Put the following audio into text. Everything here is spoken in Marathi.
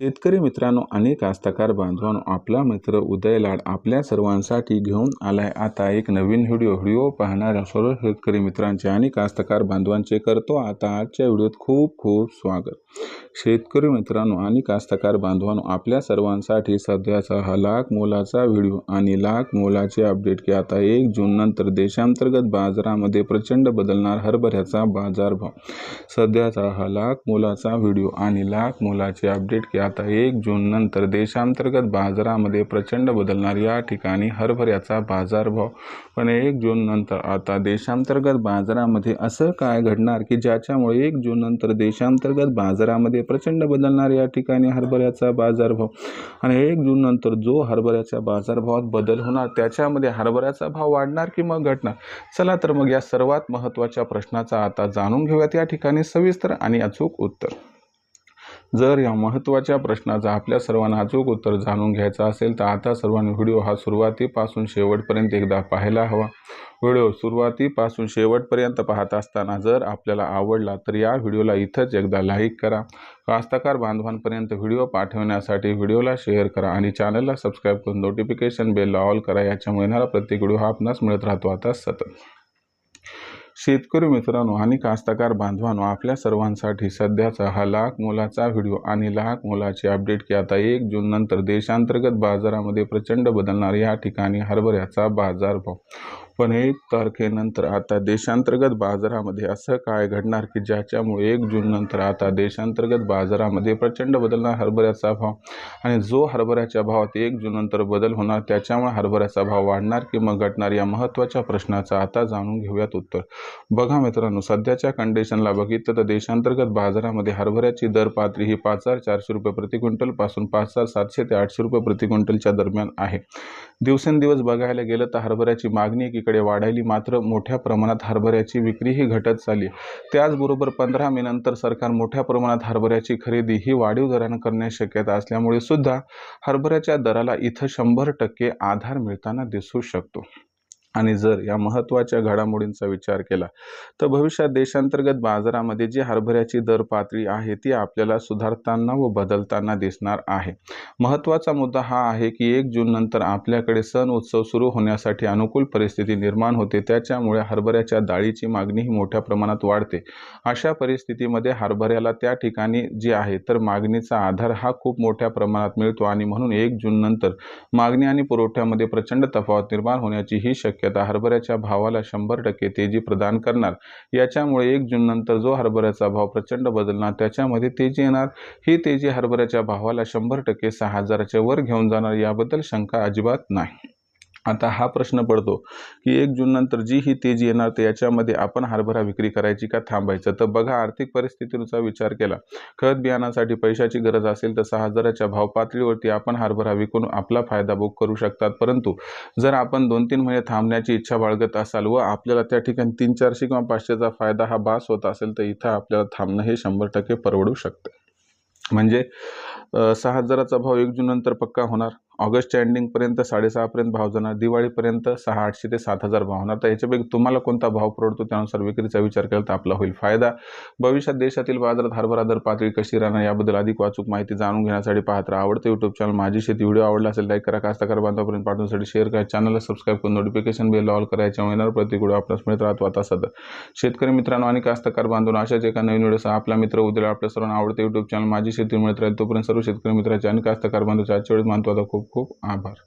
शेतकरी मित्रांनो आणि कास्तकार बांधवांनो आपला मित्र उदय लाड आपल्या सर्वांसाठी घेऊन आलाय. आता एक नवीन व्हिडिओ व्हिडिओ पाहणाऱ्या सर्व शेतकरी मित्रांचे आणि कास्तकार बांधवांचे करतो आता आजच्या व्हिडिओत खूप खूप स्वागत. शेतकरी मित्रांनो आणि कास्तकार बांधवांनो आपल्या सर्वांसाठी सध्याचा हा लाख मोलाचा व्हिडिओ आणि लाख मोलाचे अपडेट की आता एक जून नंतर देशांतर्गत बाजारामध्ये प्रचंड बदलणार हरभऱ्याचा बाजारभाव. सध्याचा हा लाख मोलाचा व्हिडिओ आणि लाख मोलाचे अपडेट की आता एक जून नंतर देशांतर्गत बाजारामध्ये प्रचंड बदलणार या ठिकाणी हरभऱ्याचा बाजारभाव. पण एक जून नंतर आता देशांतर्गत बाजारामध्ये असं काय घडणार की ज्याच्यामुळे एक जून नंतर देशांतर्गत बाजारामध्ये प्रचंड बदलणार या ठिकाणी हरभऱ्याचा बाजारभाव? आणि एक जून नंतर जो हरभऱ्याच्या बाजारभावात बदल होणार त्याच्यामध्ये हरभऱ्याचा भाव वाढणार की मग घटणार? चला तर मग या सर्वात महत्त्वाच्या प्रश्नाचा आता जाणून घेऊयात. या ठिकाणी सविस्तर आणि अचूक उत्तर. जर या महत्त्वाच्या प्रश्नाचा आपल्या सर्वांना अचूक उत्तर जाणून घ्यायचं असेल तर आता सर्वांनी व्हिडिओ हा सुरुवातीपासून शेवटपर्यंत एकदा पाहायला हवा. व्हिडिओ सुरुवातीपासून शेवटपर्यंत पाहत असताना जर आपल्याला आवडला तर या व्हिडिओला इथंच एकदा लाईक करा. कास्तकार बांधवांपर्यंत व्हिडिओ पाठवण्यासाठी व्हिडिओला शेअर करा आणि चॅनलला सबस्क्राईब करून नोटिफिकेशन बेलला ऑल करा. याच्यामुळे येणारा प्रत्येक व्हिडिओ हा आपणास मिळत राहतो. आता सतत शेतकरी मित्रांनो आणि कास्तकार बांधवांनो आपल्या सर्वांसाठी सध्याचा हा लाख मोलाचा व्हिडिओ आणि लाख मोलाची अपडेट की आता एक जून नंतर देशांतर्गत बाजारामध्ये प्रचंड बदलणार या ठिकाणी हरभऱ्याचा बाजारभाव. पण एक तारखेनंतर आता देशांतर्गत बाजारामध्ये असं काय घडणार की ज्याच्यामुळे एक जून नंतर आता देशांतर्गत बाजारामध्ये प्रचंड बदलणार हरभऱ्याचा भाव आणि जो हरभऱ्याच्या भावात एक जून नंतर बदल होणार त्याच्यामुळे हरभऱ्याचा भाव वाढणार की मग घटणार या महत्त्वाच्या प्रश्नाचं आता जाणून घेऊयात उत्तर. बघा मित्रांनो सध्याच्या कंडिशनला बघितलं तर देशांतर्गत बाजारामध्ये हरभऱ्याची दर पातळी ही पाच हजार चारशे रुपये प्रति क्विंटलपासून पाच हजार सातशे ते आठशे रुपये प्रति क्विंटलच्या दरम्यान आहे. दिवसेंदिवस बघायला गेलं तर हरभऱ्याची मागणी एकीकडे वाढायली. मात्र मोठ्या प्रमाणात हरभऱ्याची विक्रीही घटत चालली. त्याचबरोबर पंधरा मे नंतर सरकार मोठ्या प्रमाणात हरभऱ्याची खरेदी ही वाढीव दरानं करण्याची शक्यता असल्यामुळे सुद्धा हरभऱ्याच्या दराला इथं शंभर टक्के आधार मिळताना दिसू शकतो. आणि जर या महत्त्वाच्या घडामोडींचा विचार केला तर भविष्यात देशांतर्गत बाजारामध्ये जी हरभऱ्याची दर पातळी आहे ती आपल्याला सुधारताना व बदलताना दिसणार आहे. महत्त्वाचा मुद्दा हा आहे की एक जून नंतर आपल्याकडे सण उत्सव सुरू होण्यासाठी अनुकूल परिस्थिती निर्माण होते त्याच्यामुळे हरभऱ्याच्या डाळीची मागणीही मोठ्या प्रमाणात वाढते. अशा परिस्थितीमध्ये हरभऱ्याला त्या ठिकाणी जी आहे तर मागणीचा आधार हा खूप मोठ्या प्रमाणात मिळतो आणि म्हणून एक जून नंतर मागणी आणि पुरवठ्यामध्ये प्रचंड तफावत निर्माण होण्याची ही शक्यता हरभऱ्याच्या भावाला शंभर टक्के तेजी प्रदान करणार. याच्यामुळे एक जून नंतर जो हरभऱ्याचा भाव प्रचंड बदलणार त्याच्यामध्ये तेजी येणार. ही तेजी हरभऱ्याच्या भावाला शंभर टक्के सहा हजाराच्या वर घेऊन जाणार याबद्दल शंका अजिबात नाही. आता हा प्रश्न पडतो की एक जूननंतर जी ही तेजी येणार ते याच्यामध्ये आपण हरभरा विक्री करायची का थांबायचं? तर बघा आर्थिक परिस्थितीनुसार विचार केला. खत बियाणासाठी पैशाची गरज असेल तर सहा हजाराच्या भाव पातळीवरती आपण हरभरा विकून आपला फायदा बुक करू शकतात. परंतु जर आपण दोन तीन महिने थांबण्याची इच्छा बाळगत असाल व आपल्याला त्या ठिकाणी तीन चारशे किंवा पाचशेचा फायदा हा बास होत असेल तर इथं आपल्याला थांबणं हे शंभर टक्के परवडू शकतं. म्हणजे सहा हजाराचा भाव एक जून नंतर पक्का होणार. ऑगस्टच्या एंडिंगपर्यंत साडेसहापर्यंत भाव जाणार दिवाळीपर्यंत सहा आठशे ते सात हजार भाव होणार. तर याच्यापैकी तुम्हाला कोणता भाव परवडतो त्यानुसार विक्रीचा विचार केला तर आपला होईल फायदा. भविष्यात देशातील बाजारात हरभरा दर पातळी कशी राहणार याबद्दल अधिक वाचूक माहिती जाणून घेण्यासाठी पाहत राहा. आवडतं यूट्यूब चॅनल माझी शेती व्हिडिओ आवडला असेल लाईक करा. कास्तकार बांधवापर्यंत पाठवण्यासाठी शेअर करा. चॅनलला सबस्क्राईब करून नोटिफिकेशन बेल ऑल करायच्या येणार प्रत्येक व्हिडिओ आपल्यास मिळत राहतो. आता सध्या शेतकरी मित्रांनो आणि कास्तकार बांधून अशाच एका नवीन व्हिडिओचा आपला मित्र उद्याला आपल्या सर्वांना आवडतं यूट्यूब चॅनल माझी शेती मिळत राहील तोपर्यंत सर्व शेतकरी मित्राचे आणि कास्तकार बांधवाच्या आजच्या वेळेस मानतो. आता खूप ખૂબ ખૂબ આભાર.